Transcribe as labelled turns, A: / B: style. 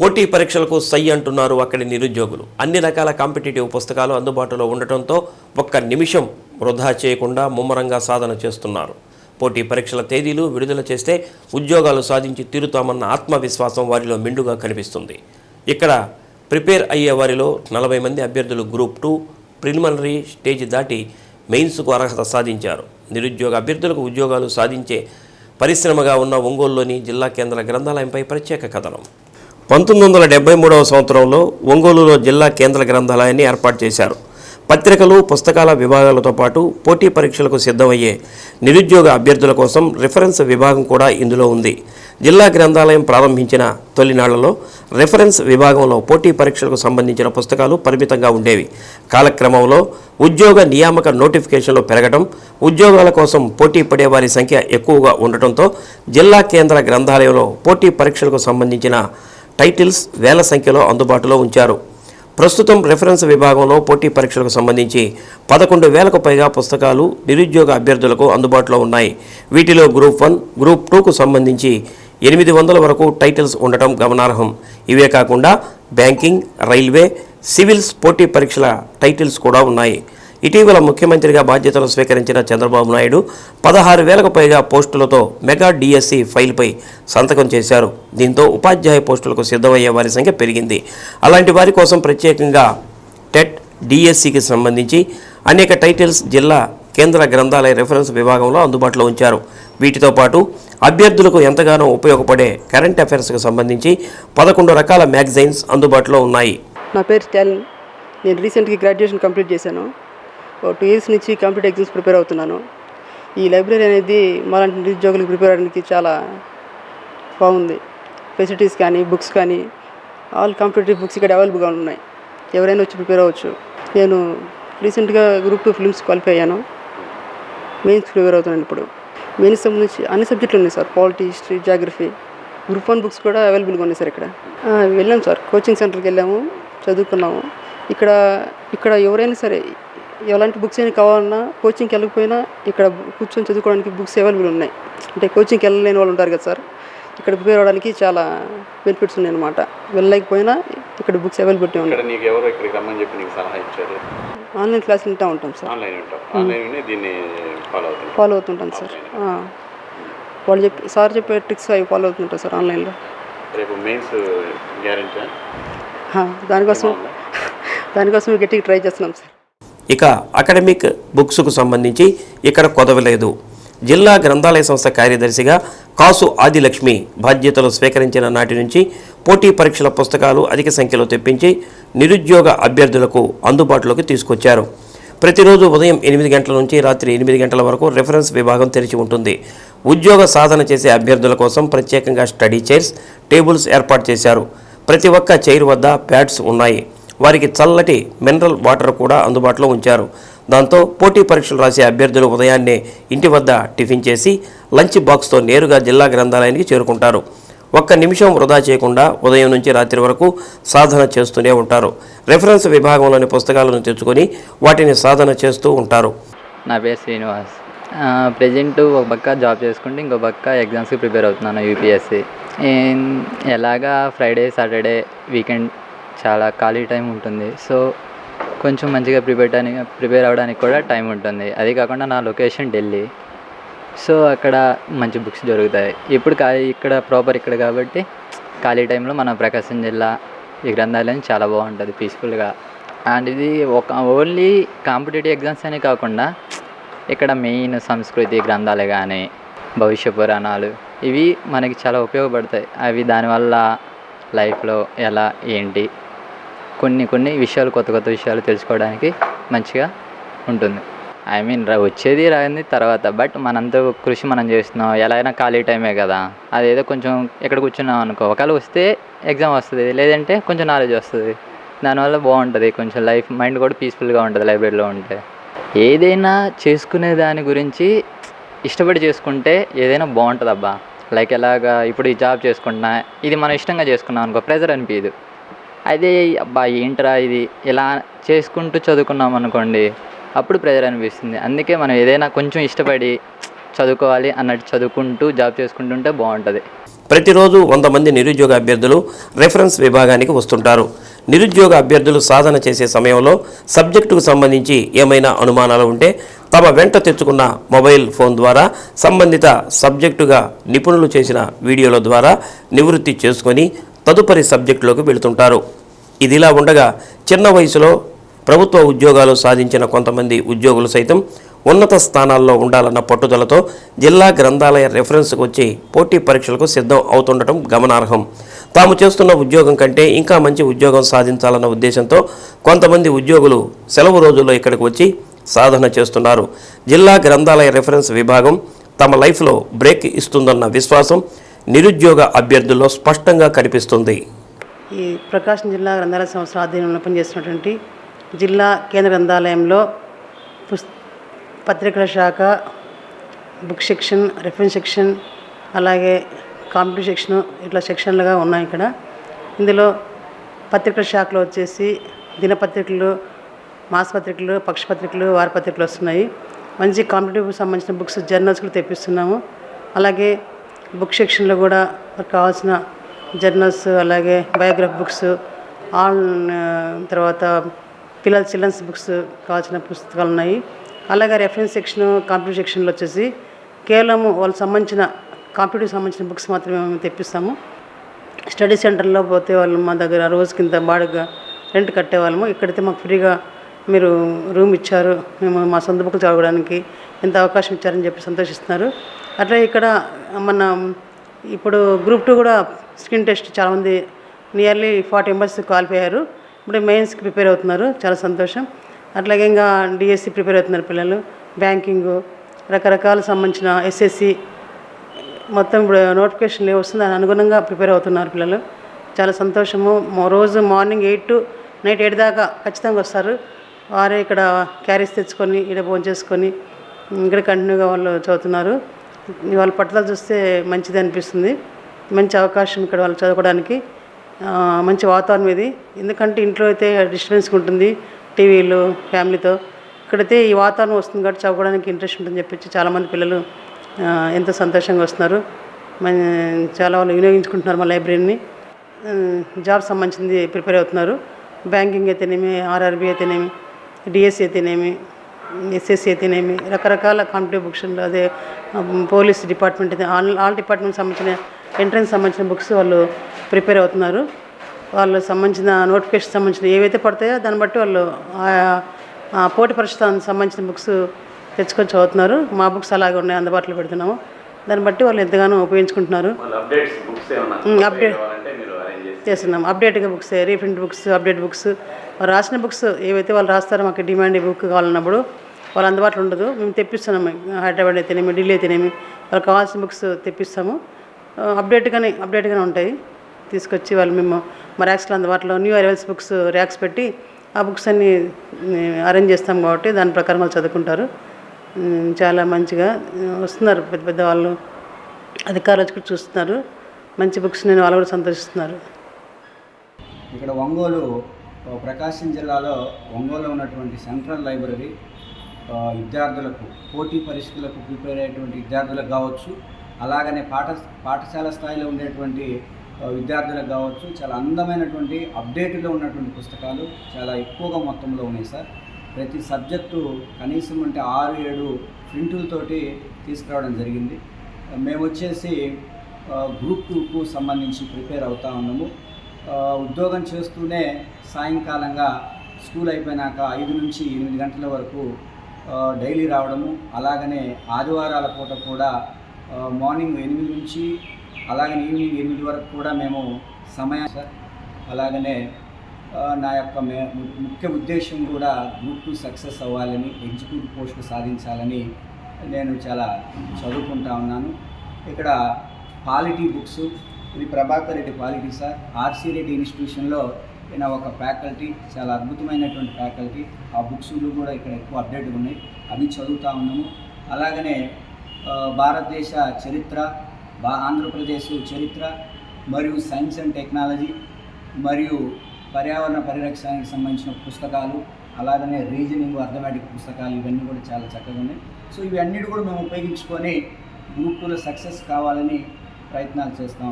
A: పోటీ పరీక్షలకు సై అంటున్నారు అక్కడి నిరుద్యోగులు. అన్ని రకాల కాంపిటేటివ్ పుస్తకాలు అందుబాటులో ఉండటంతో ఒక్క నిమిషం వృధా చేయకుండా ముమ్మరంగా సాధన చేస్తున్నారు. పోటీ పరీక్షల తేదీలు విడుదల చేస్తే ఉద్యోగాలు సాధించి తీరుతామన్న ఆత్మవిశ్వాసం వారిలో మెండుగా కనిపిస్తుంది. ఇక్కడ ప్రిపేర్ అయ్యే వారిలో నలభై మంది అభ్యర్థులు గ్రూప్ టూ ప్రిలిమినరీ స్టేజ్ దాటి మెయిన్స్కు అర్హత సాధించారు. నిరుద్యోగ అభ్యర్థులకు ఉద్యోగాలు సాధించే పరిశ్రమగా ఉన్న ఒంగోలులోని జిల్లా కేంద్ర గ్రంథాలయంపై ప్రత్యేక కథనం. పంతొమ్మిది వందల డెబ్బై మూడవ సంవత్సరంలో ఒంగోలులో జిల్లా కేంద్ర గ్రంథాలయాన్ని ఏర్పాటు చేశారు. పత్రికలు పుస్తకాల విభాగాలతో పాటు పోటీ పరీక్షలకు సిద్ధమయ్యే నిరుద్యోగ అభ్యర్థుల కోసం రిఫరెన్స్ విభాగం కూడా ఇందులో ఉంది. జిల్లా గ్రంథాలయం ప్రారంభించిన తొలినాళ్ళలో రిఫరెన్స్ విభాగంలో పోటీ పరీక్షలకు సంబంధించిన పుస్తకాలు పరిమితంగా ఉండేవి. కాలక్రమంలో ఉద్యోగ నియామక నోటిఫికేషన్లు పెరగడం ఉద్యోగాల కోసం పోటీ పడే వారి సంఖ్య ఎక్కువగా ఉండటంతో జిల్లా కేంద్ర గ్రంథాలయంలో పోటీ పరీక్షలకు సంబంధించిన టైటిల్స్ వేల సంఖ్యలో అందుబాటులో ఉంచారు. ప్రస్తుతం రెఫరెన్స్ విభాగంలో పోటీ పరీక్షలకు సంబంధించి పదకొండు వేలకు పైగా పుస్తకాలు నిరుద్యోగ అభ్యర్థులకు అందుబాటులో ఉన్నాయి. వీటిలో గ్రూప్ వన్ గ్రూప్ టూకు సంబంధించి ఎనిమిది వందల వరకు టైటిల్స్ ఉండటం గమనార్హం. ఇవే కాకుండా బ్యాంకింగ్ రైల్వే సివిల్స్ పోటీ పరీక్షల టైటిల్స్ కూడా ఉన్నాయి. ఇటీవల ముఖ్యమంత్రిగా బాధ్యతలు స్వీకరించిన చంద్రబాబు నాయుడు పదహారు వేలకు పైగా పోస్టులతో మెగా డిఎస్సి ఫైల్పై సంతకం చేశారు. దీంతో ఉపాధ్యాయ పోస్టులకు సిద్ధమయ్యే వారి సంఖ్య పెరిగింది. అలాంటి వారి కోసం ప్రత్యేకంగా టెట్ డిఎస్సికి సంబంధించి అనేక టైటిల్స్ జిల్లా కేంద్ర గ్రంథాలయ రెఫరెన్స్ విభాగంలో అందుబాటులో ఉంచారు. వీటితో పాటు అభ్యర్థులకు ఎంతగానో ఉపయోగపడే కరెంట్ అఫైర్స్కు సంబంధించి పదకొండు రకాల మ్యాగజైన్స్ అందుబాటులో ఉన్నాయి.
B: నా పేరు స్టాలిన్. నేను రీసెంట్గా గ్రాడ్యుయేషన్ కంప్లీట్ చేశాను. టూ ఇయర్స్ నుంచి కాంపిటేటివ్ ఎగ్జామ్స్ ప్రిపేర్ అవుతున్నాను. ఈ లైబ్రరీ అనేది మాలాంటి నిరుద్యోగులకు ప్రిపేర్ అవ్వడానికి చాలా బాగుంది. ఫెసిలిటీస్ కానీ బుక్స్ కానీ ఆల్ కాంపిటేటివ్ బుక్స్ ఇక్కడ అవైలబుల్గా ఉన్నాయి. ఎవరైనా వచ్చి ప్రిపేర్ అవ్వచ్చు. నేను రీసెంట్గా గ్రూప్ టూ ఫిల్మ్స్ క్వాలిఫై అయ్యాను. మెయిన్స్ ప్రిపేర్ అవుతున్నాను ఇప్పుడు. మెయిన్స్ సంబంధించి అన్ని సబ్జెక్టులు ఉన్నాయి sir. Polity history geography group one books కూడా అవైలబుల్గా ఉన్నాయి సార్ ఇక్కడ. వెళ్ళాం సార్. కోచింగ్ సెంటర్కి వెళ్ళాము. చదువుకున్నాము. ఇక్కడ ఇక్కడ ఎవరైనా సరే ఎలాంటి బుక్స్ అయినా కావాలన్నా కోచింగ్కి వెళ్ళకపోయినా ఇక్కడ కూర్చొని చదువుకోవడానికి బుక్స్ అవైలబుల్ ఉన్నాయి. అంటే కోచింగ్కి వెళ్ళలేని వాళ్ళు ఉంటారు కదా సార్. ఇక్కడ ప్రిపేర్ అవ్వడానికి చాలా బెనిఫిట్స్ ఉన్నాయి అనమాట వెళ్ళలేకపోయినా ఇక్కడ బుక్స్ అవైలబిలిటీ ఉన్నాయి
C: ఇక్కడ నీకు ఎవరో ఇక్కడికి రమ్మని చెప్పి నీకు సలహా ఇచ్చారు.
B: ఆన్లైన్ క్లాస్ వింటూ ఉంటాం సార్.
C: ఆన్లైన్ ఉంటావు ఆన్లైన్ విని దీన్ని ఫాలో
B: అవుతుంటాను సార్. వాళ్ళు చెప్పి సార్ చెప్పే ట్రిక్స్ అవి ఫాలో అవుతుంటారు సార్ ఆన్లైన్లో
C: రేపు మెయిన్స్ గ్యారెంటీ
B: ఆ, దానికోసం దానికోసం గట్టిగా ట్రై చేస్తున్నాం సార్.
A: ఇక అకాడమిక్ బుక్స్కు సంబంధించి ఇక్కడ కొదవలేదు జిల్లా గ్రంథాలయ సంస్థ కార్యదర్శిగా కాసు ఆదిలక్ష్మి బాధ్యతలు స్వీకరించిన నాటి నుంచి పోటీ పరీక్షల పుస్తకాలు అధిక సంఖ్యలో తెప్పించి నిరుద్యోగ అభ్యర్థులకు అందుబాటులోకి తీసుకొచ్చారు. ప్రతిరోజు ఉదయం ఎనిమిది గంటల నుంచి రాత్రి ఎనిమిది గంటల వరకు రెఫరెన్స్ విభాగం తెరిచి ఉంటుంది. ఉద్యోగ సాధన చేసే అభ్యర్థుల కోసం ప్రత్యేకంగా స్టడీ చైర్స్ టేబుల్స్ ఏర్పాటు చేశారు. ప్రతి ఒక్క చైర్ వద్ద ప్యాడ్స్ ఉన్నాయి. వారికి చల్లటి మినరల్ వాటర్ కూడా అందుబాటులో ఉంచారు. దాంతో పోటీ పరీక్షలు రాసే అభ్యర్థులు ఉదయాన్నే ఇంటి వద్ద టిఫిన్ చేసి లంచ్ బాక్స్తో నేరుగా జిల్లా గ్రంథాలయానికి చేరుకుంటారు. ఒక్క నిమిషం వృధా చేయకుండా ఉదయం నుంచి రాత్రి వరకు సాధన చేస్తూనే ఉంటారు. రెఫరెన్స్ విభాగంలోని పుస్తకాలను తెచ్చుకొని వాటిని సాధన చేస్తూ ఉంటారు.
D: నా పేరు శ్రీనివాస్. ప్రజెంట్ ఒక పక్క జాబ్ చేసుకుంటే ఇంకో పక్క ఎగ్జామ్స్కి ప్రిపేర్ అవుతున్నాను యూపీఎస్సి. ఎలాగా ఫ్రైడే సాటర్డే వీకెండ్ చాలా ఖాళీ టైం ఉంటుంది. సో కొంచెం మంచిగా ప్రిపేర్ అవ్వడానికి ప్రిపేర్ అవ్వడానికి కూడా టైం ఉంటుంది. అది కాకుండా నా లొకేషన్ ఢిల్లీ. సో అక్కడ మంచి బుక్స్ దొరుకుతాయి. ఇప్పుడు ఖాళీ ఇక్కడ ప్రాపర్ ఇక్కడ కాబట్టి ఖాళీ టైంలో మన ప్రకాశం జిల్లా ఈ గ్రంథాలయం చాలా బాగుంటుంది పీస్ఫుల్గా. అండ్ ఇది ఒక ఓన్లీ కాంపిటేటివ్ ఎగ్జామ్స్ అనే కాకుండా ఇక్కడ మెయిన్ సంస్కృతి గ్రంథాలు కానీ భవిష్య పురాణాలు ఇవి మనకి చాలా ఉపయోగపడతాయి. అవి దానివల్ల లైఫ్లో ఎలా ఏంటి కొన్ని కొన్ని విషయాలు కొత్త కొత్త విషయాలు తెలుసుకోవడానికి మంచిగా ఉంటుంది. ఐ మీన్ వచ్చేది రాని తర్వాత బట్ మనంత కృషి మనం చేస్తున్నాం. ఎలా అయినా ఖాళీ టైమే కదా. అదేదో కొంచెం ఎక్కడ కూర్చున్నాం అనుకో ఒకవేళ వస్తే ఎగ్జామ్ వస్తుంది లేదంటే కొంచెం నాలెడ్జ్ వస్తుంది. దానివల్ల బాగుంటుంది కొంచెం లైఫ్ మైండ్ కూడా పీస్ఫుల్గా ఉంటుంది లైబ్రరీలో ఉంటే. ఏదైనా చేసుకునే దాని గురించి ఇష్టపడి చేసుకుంటే ఏదైనా బాగుంటుంది అబ్బా లైక్ ఎలాగా ఇప్పుడు ఈ జాబ్ చేసుకుంటున్నా ఇది మనం ఇష్టంగా చేసుకున్నాం అనుకో ప్రెజర్ అనిపించదు అదే అబ్బా ఏంట్రా ఇది? ఇలా చేసుకుంటూ చదువుకున్నాం అనుకోండి అప్పుడు ప్రెజర్ అనిపిస్తుంది. అందుకే మనం ఏదైనా కొంచెం ఇష్టపడి చదువుకోవాలి అన్నట్టు చదువుకుంటూ జాబ్ చేసుకుంటుంటే బాగుంటుంది.
A: ప్రతిరోజు వంద మంది నిరుద్యోగ అభ్యర్థులు రెఫరెన్స్ విభాగానికి వస్తుంటారు. నిరుద్యోగ అభ్యర్థులు సాధన చేసే సమయంలో సబ్జెక్టుకు సంబంధించి ఏమైనా అనుమానాలు ఉంటే తమ వెంట తెచ్చుకున్న మొబైల్ ఫోన్ ద్వారా సంబంధిత సబ్జెక్టుగా నిపుణులు చేసిన వీడియోల ద్వారా నివృత్తి చేసుకొని తదుపరి సబ్జెక్టులోకి వెళుతుంటారు. ఇదిలా ఉండగా చిన్న వయసులో ప్రభుత్వ ఉద్యోగాలు సాధించిన కొంతమంది ఉద్యోగులు సైతం ఉన్నత స్థానాల్లో ఉండాలన్న పట్టుదలతో జిల్లా గ్రంథాలయ రెఫరెన్స్కి వచ్చి పోటీ పరీక్షలకు సిద్ధం అవుతుండటం గమనార్హం. తాము చేస్తున్న ఉద్యోగం కంటే ఇంకా మంచి ఉద్యోగం సాధించాలన్న ఉద్దేశంతో కొంతమంది ఉద్యోగులు సెలవు రోజుల్లో ఇక్కడికి వచ్చి సాధన చేస్తున్నారు. జిల్లా గ్రంథాలయ రెఫరెన్స్ విభాగం తమ లైఫ్లో బ్రేక్ ఇస్తుందన్న విశ్వాసం నిరుద్యోగ అభ్యర్థుల్లో స్పష్టంగా కనిపిస్తుంది.
E: ఈ ప్రకాశం జిల్లా గ్రంథాలయ సంస్థ ఆధ్వర్యంలో పనిచేస్తున్నటువంటి జిల్లా కేంద్ర గ్రంథాలయంలో పుస్ పత్రికల శాఖ బుక్ సెక్షన్ రెఫరెన్స్ సెక్షన్ అలాగే కాంపిటివ్ సెక్షన్ ఇట్లా సెక్షన్లుగా ఉన్నాయి ఇక్కడ. ఇందులో పత్రికల శాఖలో వచ్చేసి దినపత్రికలు మాసపత్రికలు పక్షపత్రికలు వారపత్రికలు వస్తున్నాయి. మంచి కాంపిటేటివ్కి సంబంధించిన బుక్స్ జర్నల్స్ కూడా తెప్పిస్తున్నాము. అలాగే బుక్ సెక్షన్లో కూడా కావాల్సిన జర్నల్స్ అలాగే బయోగ్రఫీ బుక్స్ ఆన్ తర్వాత పిల్లల చిల్డ్రన్స్ బుక్స్ కావాల్సిన పుస్తకాలు ఉన్నాయి. అలాగే రెఫరెన్స్ సెక్షన్ కాంప్యూటర్ సెక్షన్లో వచ్చేసి కేవలం వాళ్ళకి సంబంధించిన కాంపిటేటివ్ సంబంధించిన బుక్స్ మాత్రమే మేము తెప్పిస్తాము. స్టడీ సెంటర్లో పోతే వాళ్ళు మా దగ్గర రోజు కింద బాడుగా రెంట్ కట్టేవాళ్ళము. ఇక్కడైతే మాకు ఫ్రీగా మీరు రూమ్ ఇచ్చారు. మేము మా సొంత బుక్లు చదవడానికి ఎంత అవకాశం ఇచ్చారని చెప్పి సంతోషిస్తున్నారు. అట్లా ఇక్కడ మన ఇప్పుడు గ్రూప్ టూ కూడా స్కిన్ టెస్ట్ చాలామంది నియర్లీ ఫార్టీ మెంబర్స్ క్వాలిఫై అయ్యారు ఇప్పుడు మెయిన్స్కి ప్రిపేర్ అవుతున్నారు. చాలా సంతోషం. అట్లాగే ఇంకా డిఎస్సి ప్రిపేర్ అవుతున్నారు పిల్లలు. బ్యాంకింగ్ రకరకాల సంబంధించిన ఎస్ఎస్సి మొత్తం ఇప్పుడు నోటిఫికేషన్ వస్తుంది. దాని అనుగుణంగా ప్రిపేర్ అవుతున్నారు పిల్లలు. చాలా సంతోషము. రోజు morning eight to night eight దాకా ఖచ్చితంగా వస్తారు. వారే ఇక్కడ క్యారీస్ తెచ్చుకొని ఇక్కడ భోజనం చేసుకొని ఇక్కడ కంటిన్యూగా వాళ్ళు చదువుతున్నారు. వాళ్ళ పట్టుదల చూస్తే మంచిది అనిపిస్తుంది. మంచి అవకాశం ఇక్కడ వాళ్ళు చదవడానికి మంచి వాతావరణం ఇది. ఎందుకంటే ఇంట్లో అయితే డిస్టర్బెన్స్గా ఉంటుంది టీవీలు ఫ్యామిలీతో. ఇక్కడైతే ఈ వాతావరణం వస్తుంది కాబట్టి చదువుకోవడానికి ఇంట్రెస్ట్ ఉంటుందని చెప్పి చాలామంది పిల్లలు ఎంతో సంతోషంగా వస్తున్నారు. చాలా వాళ్ళు వినియోగించుకుంటున్నారు మా లైబ్రరీని. జాబ్ సంబంధించింది ప్రిపేర్ అవుతున్నారు. బ్యాంకింగ్ అయితేనేమి ఆర్ఆర్బి అయితేనేమి డిఎస్సి అయితేనేమి ఎస్ఎస్సి అయితేనేమి రకరకాల కాంపిటేటివ్ బుక్స్ అదే పోలీస్ డిపార్ట్మెంట్ అయితే ఆల్ ఆల్ డిపార్ట్మెంట్ సంబంధించిన ఎంట్రన్స్ సంబంధించిన బుక్స్ వాళ్ళు ప్రిపేర్ అవుతున్నారు. వాళ్ళు సంబంధించిన నోటిఫికేషన్ సంబంధించిన ఏవైతే పడతాయో దాన్ని బట్టి వాళ్ళు పోటీ పరీక్షకు సంబంధించిన బుక్స్ తెచ్చుకొని చదువుతున్నారు. మా బుక్స్ అలాగే ఉన్నాయి అందుబాటులో పెడుతున్నాము. దాన్ని బట్టి వాళ్ళు ఎంతగానో ఉపయోగించుకుంటున్నారు.
C: చేసి
E: చేస్తున్నాం అప్డేట్గా books reprint books update books వాళ్ళు రాసిన బుక్స్ ఏవైతే వాళ్ళు రాస్తారో మాకు డిమాండ్ బుక్ కావాలన్నప్పుడు వాళ్ళు అందుబాటులో ఉండదు. మేము తెప్పిస్తున్నాము హైదరాబాద్ అయితేనేమి ఢిల్లీ అయితేనేమి వాళ్ళకి కావాల్సిన బుక్స్ తెప్పిస్తాము. అప్డేట్గానే అప్డేట్గానే ఉంటాయి. తీసుకొచ్చి వాళ్ళు మేము మా ర్యాక్స్లో అందుబాటులో న్యూ అరైవల్స్ బుక్స్ ర్యాక్స్ పెట్టి ఆ బుక్స్ అన్నీ అరేంజ్ చేస్తాం కాబట్టి దాని ప్రకారం వాళ్ళు చదువుకుంటారు. చాలా మంచిగా వస్తున్నారు. పెద్ద పెద్ద వాళ్ళు అధికారులు వచ్చి కూడా చూస్తున్నారు. మంచి బుక్స్ నేను వాళ్ళు కూడా సంతోషిస్తున్నారు.
F: ఇక్కడ ఒంగోలు ప్రకాశం జిల్లాలో ఒంగోలులో ఉన్నటువంటి సెంట్రల్ లైబ్రరీ విద్యార్థులకు పోటీ పరీక్షలకు ప్రిపేర్ అయ్యేటువంటి విద్యార్థులకు కావచ్చు అలాగనే పాఠ పాఠశాల స్థాయిలో ఉండేటువంటి విద్యార్థులకు కావచ్చు చాలా అందమైనటువంటి అప్డేట్లో ఉన్నటువంటి పుస్తకాలు చాలా ఎక్కువగా మొత్తంలో ఉన్నాయి సార్. ప్రతి సబ్జెక్టు కనీసం అంటే ఆరు ఏడు ప్రింటులతోటి తీసుకురావడం జరిగింది. మేము వచ్చేసి గ్రూప్ టూకు సంబంధించి ప్రిపేర్ అవుతా ఉన్నాము. ఉద్యోగం చేస్తూనే సాయంకాలంగా స్కూల్ అయిపోయినాక ఐదు నుంచి ఎనిమిది గంటల వరకు డైలీ రావడము అలాగనే ఆదివారాల పూట కూడా మార్నింగ్ ఎనిమిది నుంచి అలాగనే ఈవినింగ్ ఎనిమిది వరకు కూడా మేము సమయం సార్ అలాగనే నా యొక్క మే ము- ముఖ్య ఉద్దేశం కూడా గ్రూప్ టూ సక్సెస్ అవ్వాలని ఎగ్జిక్యూటివ్ పోస్టు సాధించాలని నేను చాలా చదువుకుంటా ఉన్నాను. ఇక్కడ పాలిటీ బుక్స్ ఇది Prabhakar Reddy quality sir RC Reddy ఇన్స్టిట్యూషన్లో ఈయన ఒక ఫ్యాకల్టీ చాలా అద్భుతమైనటువంటి ఫ్యాకల్టీ. ఆ బుక్స్లు కూడా ఇక్కడ ఎక్కువ అప్డేట్ ఉన్నాయి. అవి చదువుతూ ఉన్నాము. అలాగనే భారతదేశ చరిత్ర బా ఆంధ్రప్రదేశ్ చరిత్ర మరియు సైన్స్ అండ్ టెక్నాలజీ మరియు పర్యావరణ పరిరక్షణకి సంబంధించిన పుస్తకాలు అలాగనే రీజనింగ్ అర్థమెటిక్ పుస్తకాలు ఇవన్నీ కూడా చాలా చక్కగా ఉన్నాయి. సో ఇవన్నీ కూడా మేము ఉపయోగించుకొని గ్రూప్ టూలో సక్సెస్ కావాలని ప్రయత్నాలు చేస్తాం.